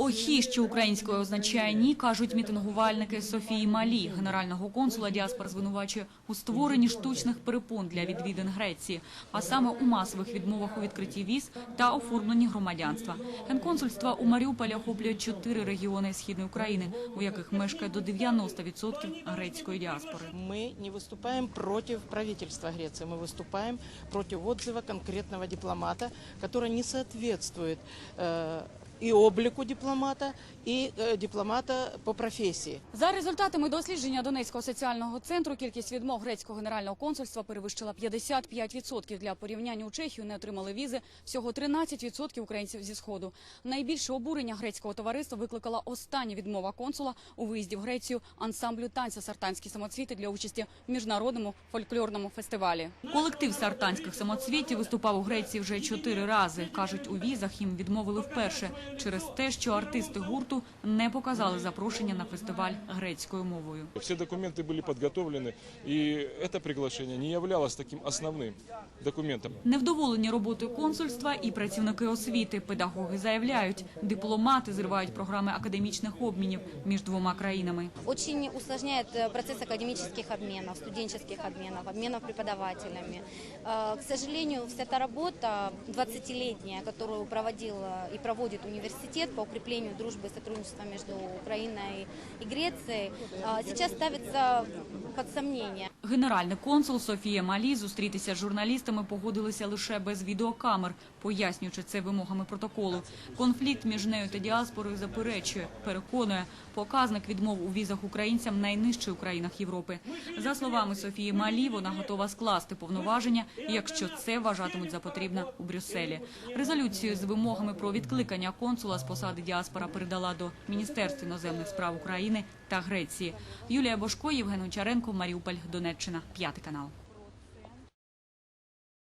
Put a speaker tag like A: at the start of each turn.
A: Охі, що українською означає ні, кажуть мітингувальники Софії Малі. Генерального консула діаспор звинувачує у створенні штучних перепон для відвідин Греції, а саме у масових відмовах у відкритті віз та оформленні громадянства. Генконсульства у Маріуполі охоплюють чотири регіони східної України, у яких мешкає до 90% грецької діаспори.
B: Мы не выступаем против правительства Греции, мы выступаем против отзыва конкретного дипломата, который не соответствует и облику дипломата, и э, дипломата по профессии.
C: За результатами дослідження Донецького соціального центру кількість відмов грецького генерального консульства перевищила 55%. Для порівняння у Чехію не отримали візи всього 13% українців зі сходу. Найбільше обурення грецького товариства викликала остання відмова консула у виїзді в Грецію ансамблю танця сартанські самоцвіти для участі в міжнародному фольклорному фестивалі.
A: Колектив сартанських самоцвітів виступав у Греції вже чотири рази. кажуть, у візах їм відмовили вперше через те, що артисти гурту не показали запрошення на фестиваль грецькою мовою.
D: Все документы были подготовлены, и это приглашение не являлось таким основным документом.
A: Невдоволені роботою консульства і працівники освіти. Педагоги заявляють, дипломати зривають програми академічних обмінів між двома країнами.
E: очень усложняет э, процесс академических обменов, студенческих обменов, обменов преподавателями. Э, К сожалению, вся та работа 20-летняя, которую проводил э, и проводит университет по укреплению дружбы и сотрудничества между Украиной и Грецией, сейчас ставится под сомнение.
A: Генеральний консул Софія Малі зустрітися з журналістами погодилися лише без відеокамер, пояснюючи це вимогами протоколу. Конфлікт між нею та діаспорою заперечує, переконує, показник відмов у візах українцям найнижчий у країнах Європи. За словами Софії Малі, вона готова скласти повноваження, якщо це вважатимуть за потрібне у Брюсселі. Резолюцію з вимогами про відкликання консула з посади діаспора передала до Міністерства іноземних справ України та Греції. Юлія Бошко, Євген Очаренко, Маріуполь, Донеччина, п'ятий канал.